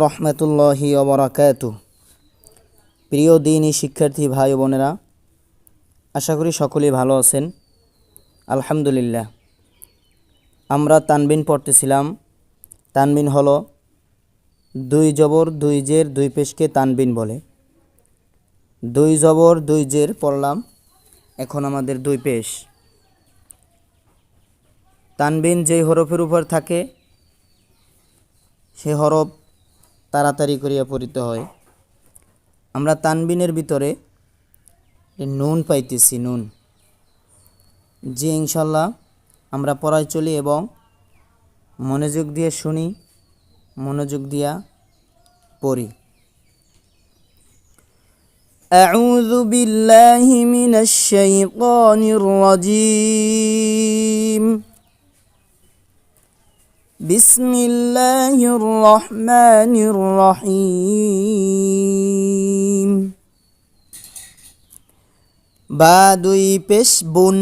রহমতুল্লাহি অবরাকাত প্রিয় দিনই শিক্ষার্থী ভাই বোনেরা, আশা করি সকলেই ভালো আছেন। আলহামদুলিল্লাহ। আমরা তানবিন পড়তেছিলাম। তানবিন হলো দুই জবর, দুই জের, দুই পেশকে তানবিন বলে। দুই জবর, দুই জের পড়লাম, এখন আমাদের দুই পেশ। তানবিন যেই হরফের উপর থাকে, সে হরফ তাড়াতাড়ি করিয়া পড়িতে হয় আমরা তানবিনের ভিতরে এ নুন পাইতেছি নুন জি ইনশাল্লাহ আমরা পড়ায় চলি এবং মনোযোগ দিয়ে শুনি মনোযোগ দিয়া পড়ি أعوذ بالله من الشيطان الرجيم بسم الله الرحمن الرحيم বা দুই পেশ বুন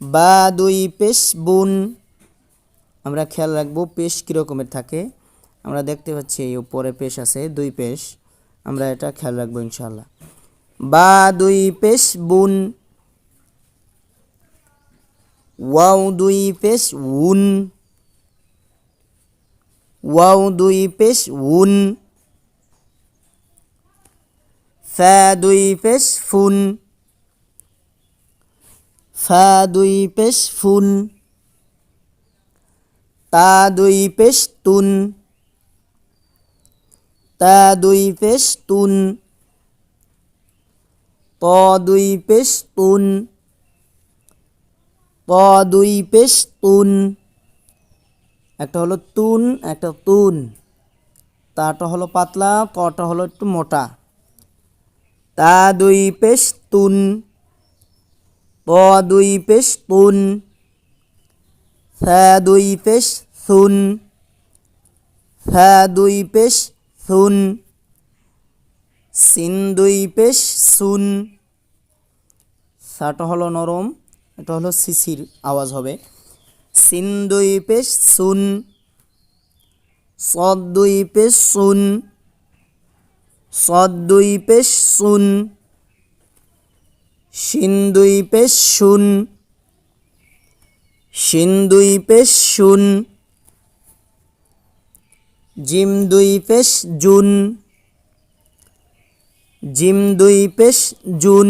বা দুই পেশ বুন আমরা খেয়াল রাখবো পেশ কীরকমের থাকে আমরা দেখতে পাচ্ছি এই উপরে পেশ আছে দুই পেশ আমরা এটা খেয়াল রাখবো ইনশাল্লাহ বা দুই পেশ বুন ওয়াও দুই পেশ উন। ওয়াও দুই পেশ উন। ফা দুই পেশ ফুন। ফা দুই পেশ ফুন। তা দুই পেশ তুন। তা দুই পেশ তুন। ত দুই পেশ তুন। ত দুই পেশ তুন একটা হলো তুন, একটা তুন। তাটা হলো পাতলা, কটা হলো একটু মোটা। তা দুই পেশ তুন ত দুই পেশ তুন ফা দুই পেশ সুন ফা দুই পেশ সুন সিন দুই পেশ সুন সাটা হলো নরম। এটা হলো সিসির আওয়াজ হবে। সিন দুই পেশ সুন, সদ দুই পেশ সুন, সদ দুই পেশ সুন শিন দুই পেশ শুন শিন দুই পেশ শুন জিম দুই পেশ জুন, জিম দুই পেশ জুন।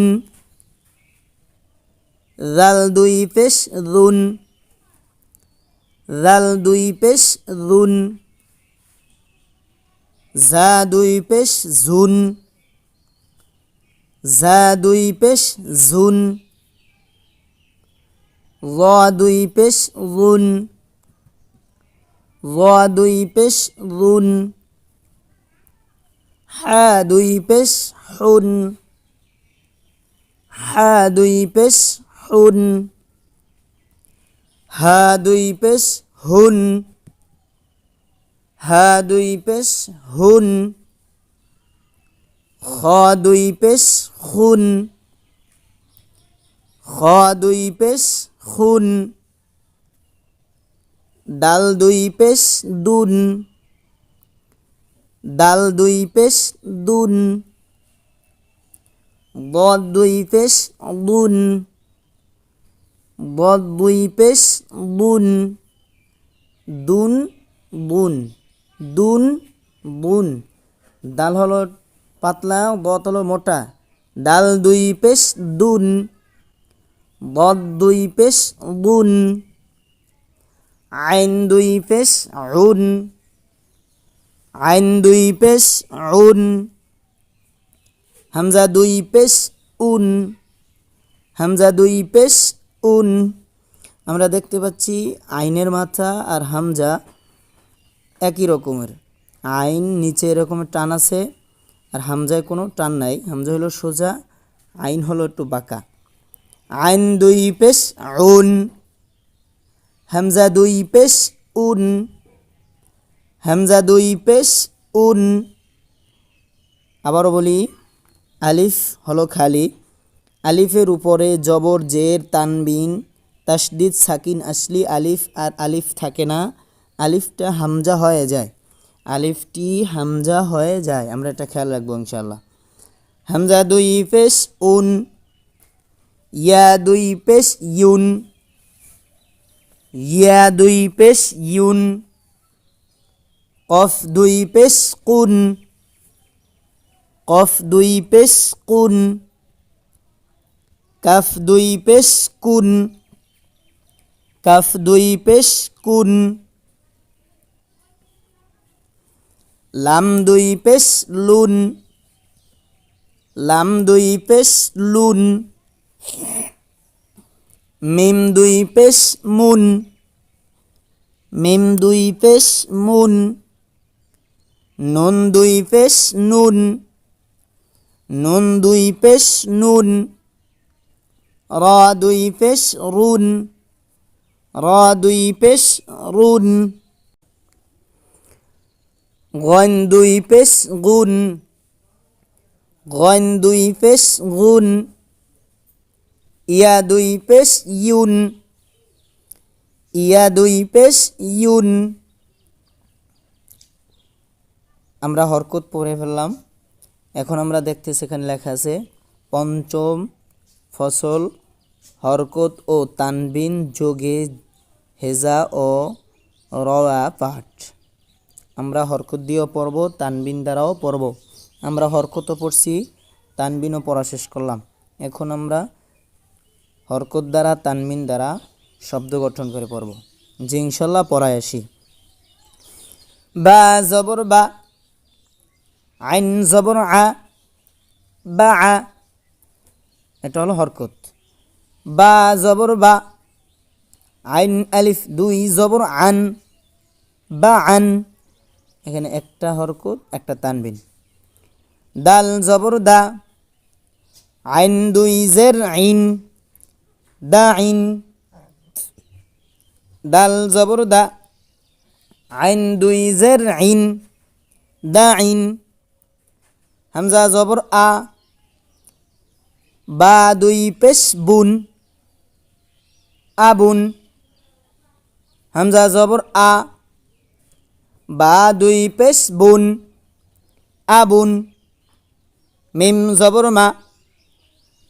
রাল দুই পেশ রুন। রাল দুই পেশ রুন। ঝা দুই পেশ ঝুন। ঝা দুই পেশ ঝুন। র দুই পেশ রুন। দুই পেশ রুন। হা দুই পেশ হুন। হা দুই পেশ হুন। হা দুই পেশ হুন। হা দুই পেশ হুন। খ দুই পেশ খুন খ দুই পেশ খুন ডাল দুই পেশ দুন। ডাল দুই পেশ দুন। বদ দুই পেশ দুন। বদ দুই পেশ বুন। দুন বুন। দুন বুন। ডাল হলো পাতলা, বত হলো মোটা। ডাল দুই পেশ দুন। বদ দুই পেশ বুন। আইন দুই পেশ উন আইন দুই পেশ উন হামজা দুই পেশ উন। হামজা দুই পেশ উন। আমরা দেখতে পাচ্ছি আইনের মাথা আর হামজা একই রকমের। আইন নিচে এরকমের টান আছে আর হামজায় কোনো টান নাই। হামজা হলো সোজা, আইন হলো একটু বাঁকা। আইন দুই পেশ উন। হামজা দুই পেশ উন। হামজা দুই পেশ উন। আবারও বলি, আলিফ হলো খালি। আলিফের উপরে জবর, জের, তানবিন তাসদিদ সাকিন, আসলি, আলিফ আর আলিফ থাকে না। আলিফটা হামজা হয়ে যায়। আলিফটি হামজা হয়ে যায়। আমরা এটা খেয়াল রাখব ইনশাল্লাহ হামজা দুই পেশ, উন। ইয়া দুই পেশ, ইউন। ইয়া দুই পেশ, ইউন। কফ দুই পেশ, কুন। কফ দুই পেশ, কুন। কাফ দুই পেশ কুন কাফ দুই পেশ কুন লাম দুই পেশ লুন লাম দুই পেশ লুন মিম দুই পেশ মুন মিম দুই পেশ মুন নুন দুই পেশ নুন নুন দুই পেশ নুন র দুই পেশ রুন র দুই পেশ রুন গন দুই পেশ গুন গন দুই পেশ গুন ইয়া দুই পেশ ইউন ইয়া দুই পেশ ইউন। আমরা হরকত পড়ে ফেললাম। এখন আমরা দেখতে সেখানে লেখা আছে, পঞ্চম ফসল হরকত ও তানবিন যোগে হেজা ও রওয়া পাঠ। আমরা হরকত দিয়েও পড়ব, তানবিন দ্বারাও পড়ব। আমরা হরকতও পড়ছি, তানবিনও পড়া শেষ করলাম। এখন আমরা হরকত দ্বারা, তানবিন দ্বারা শব্দ গঠন করে পড়ব। যে ইনশাল্লাহ পড়ায় আসি। বা জবর বা, আইন জবর আ, বা আ, এটা হলো হরকত। বা জবর বা, আইন আলিফ দুই, জবর আন, বা আন, এখানে একটা হরকত, একটা তানবিন। দাল জবর দা, আইন দুই, জের আইন, দা আইন, দাল জবর দা, আইন দুই, জের আইন, দা আইন, হামজা জবর আ, বা দুই পেশ বুন আবুন। হামজা জবর আ। বা দুই পেশ বুন। আবুন। মিম জবর মা।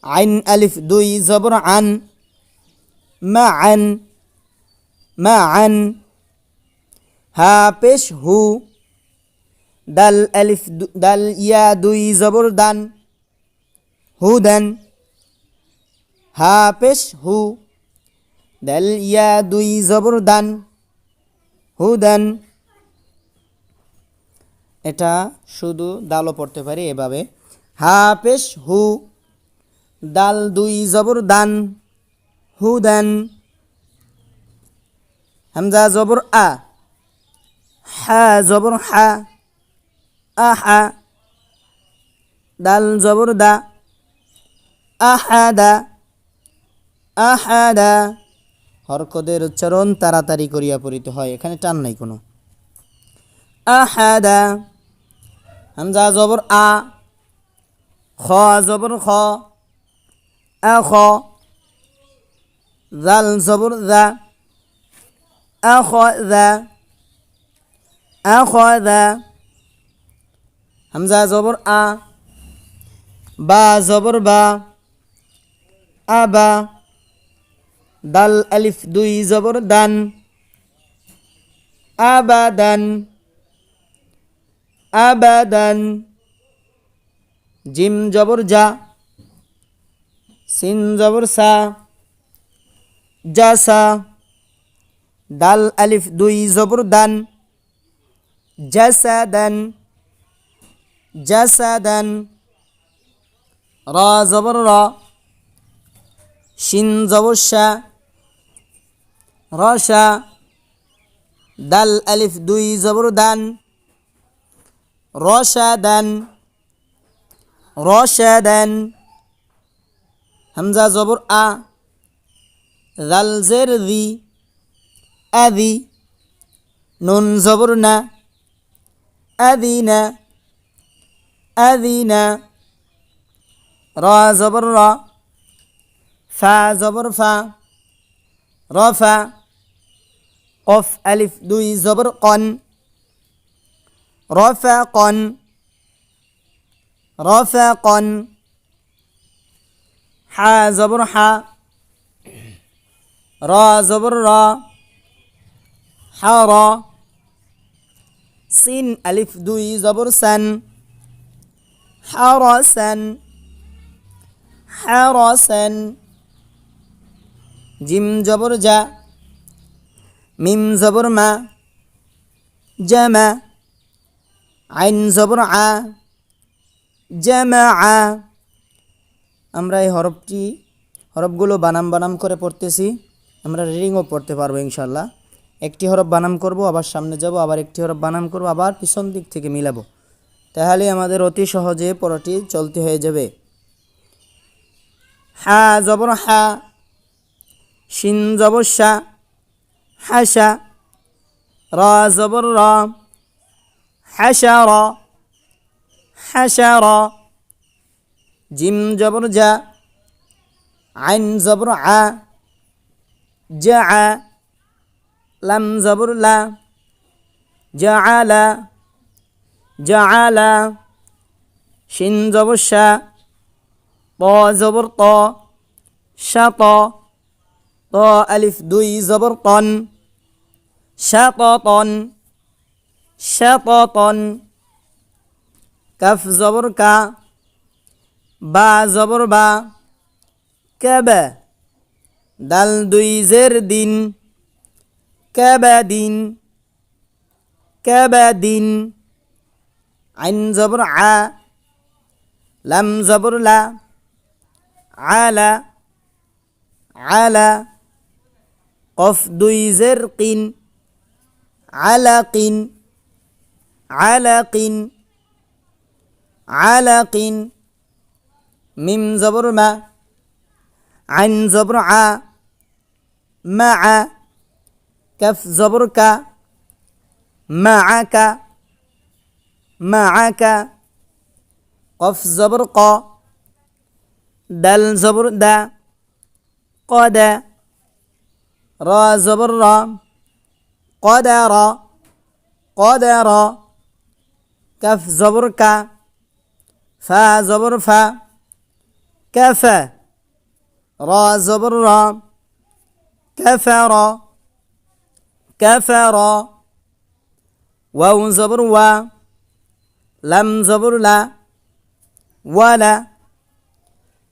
আইন আলিফ দুই জবর আন। মা আন। মা আন। হা পেশ হু। দাল আলিফ দাল ইয়া দুই জবর দান। হুদান হা পেশ হু। দাল ইয়া দুই জবর দান হুদান। এটা শুধু দালও পড়তে পারি এভাবে। হা পেশ হু, দাল দুই জবর দান হুদান। হামজা জবর আ, হা জবর হা আহা দাল জবর দা আহাদা আহাদা হরকদের উচ্চারণ তাড়াতাড়ি করিয়া পড়িতে হয়। এখানে টান নাই কোনো। আহাদা, হামজা জবর আ, খ জবর খ, আ, খ, জাল জবর দা আ, খ দা আ, খ দা হামজা জবর আ, বা জবর বা আবা দাল, আলিফ, দুই, জবর, দান। আবাদান। আবাদান। জিম, জবর যা সিন, জবর, সা। জাসা দাল, আলিফ, দুই, জবর, দান। জাসাদান জাসাদান রা, জবর, রা। শিন জবর শা রসা দাল আলিফ দুই জবর দান রসাদান রসাদান হামজা জবর আ জাল জের দি আদি নুন জবর না আদিনা আদিনা রা জবর রা ফা জবর ফা রফা কফ আলিফ দুই জবর কন রফা কন রফা কন হা জবর হা র জবর র হা র সিন আলিফ দুই জবর সান হারসান হারসান জিম জবর যা মিম জবর মা, জামা, আইন জবর আ, জামা আ। আমরা এই হরফটি, হরফগুলো বানাম বানাম করে পড়তেছি। আমরা রিডিংও পড়তে পারব ইনশাল্লাহ একটি হরফ বানাম করব, আবার সামনে যাব, আবার একটি হরফ বানাম করব, আবার পিছন দিক থেকে মিলাবো। তাহলে আমাদের অতি সহজে পড়াটি চলতে হয়ে যাবে। হা জবর হা, শিন জবর শা হাসা, র জবর র হাসা র হাসা র জিম জবর যা আইন জবর আ আ লাম জবর লা, জা, আলা জা, আলা, শিন জবর শা, ত জবর ত, শা, ত ত, আলিফ দুই জবর তন। শা ত তন শা ত তন কাফ জবর কা বা জবর বা কাবা দাল দুই জের দিন কাবা দিন কাবা দিন আইন জবর আ লাম জবর علق علق علق من زبر ما عن زبر ع مع كف زبر ك معك معك قف زبر ق دل زبر د قد را زبر را قدر قدر كف زبر كا فا زبر فا كفى را زبر را كفر كفر واو زبر وا لم زبر لا ولا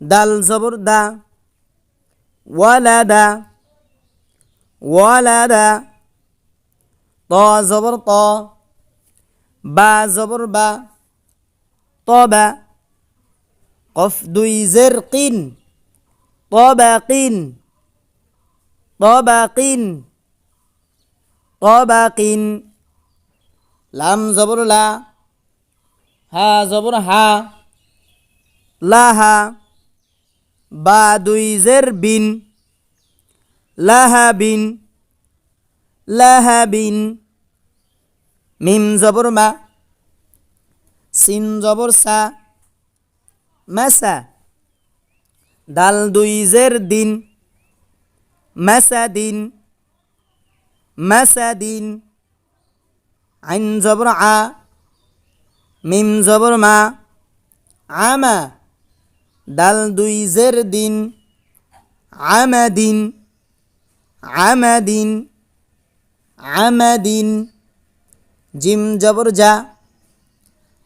دال زبر دا ولد ولد ত জবর ত, বা জবর বা, ত বা, কফ দুই জের কিন, ত বা কিন, ত বা কিন, ত বা কিন, লাম জবর লা, হা জবর হা লাহা বা দুই জের বিন লাহা বিন লাহা বিন মিম জবর মা, সিন জবর সা মাসা দাল দুই জের দিন মাসা দিন মাসাদিন আইন জবর আ, মিম জবর মা আমা দাল দুই জের দিন আমাদিন আমাদিন আমাদিন জিম জবর যা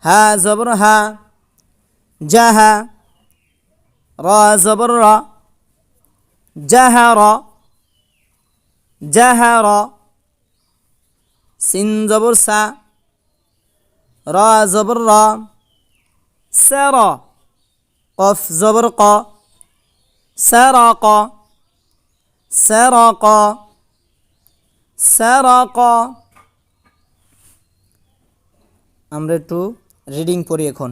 হা জবর হা জাহা র জবর র জাহার জাহার সিন জবর সা র জবর র سر قف زبر ق سرق سرق سرق আমরা একটু রিডিং পড়ি এখন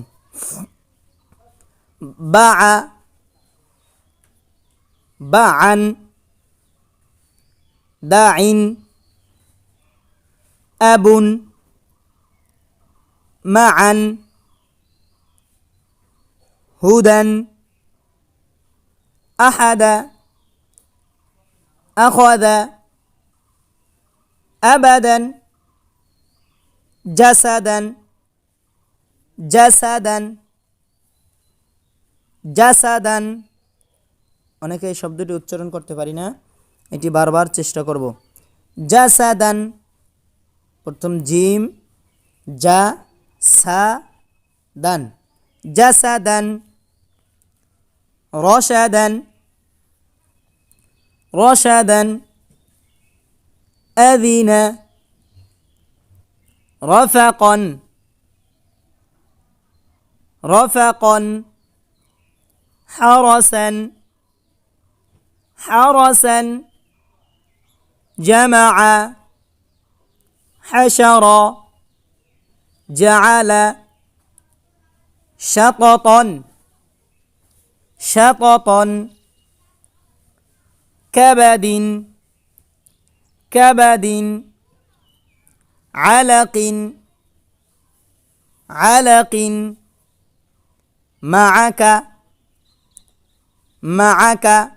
বা বাআন দাইন আবুন معا هدى أحد أخذ أبدا جسدا جسدا জাসাদান অনেকে এই শব্দটি উচ্চারণ করতে পারি না এটি বারবার চেষ্টা করব জাসাদান প্রথম জিম জা সা দান জাসাদান রসাদান রসাদান أذن رفقا رفقا حرسا حرسا جمع حشر جعل شططا شططا كبد كبد علق علق معك معك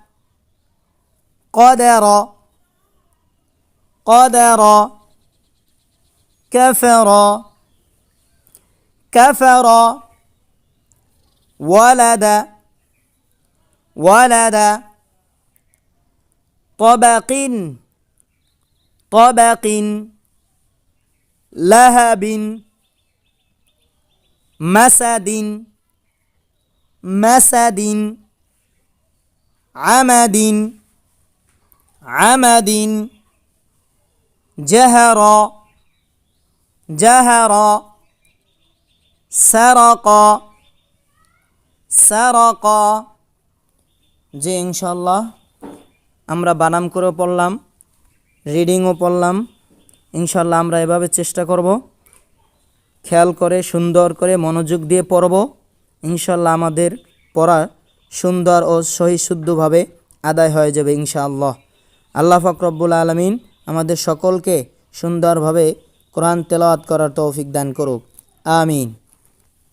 قدر قدر كفر كفر ولد ولد طبق طبق لهب مسد مسد عمد عمد جهر جهر سرق سرق যে ইনশাল্লাহ আমরা বানাম করে পড়লাম রিডিংও পড়লাম ইনশাল্লাহ আমরা এভাবে চেষ্টা করব খেয়াল করে সুন্দর করে মনোযোগ দিয়ে পড়ব ইনশাল্লাহ আমাদের পড়া সুন্দর ও সহিশুদ্ধভাবে আদায় হয়ে যাবে ইনশাআল্লাহ। আল্লাহ ফকরব্বুল আলমিন আমাদের সকলকে সুন্দরভাবে কোরআন তেলাওয়াত করার তৌফিক দান করুক। আমিন।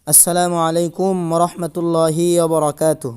আসসালামু আলাইকুম রহমতুল্লাহি ওবরাকাতুহ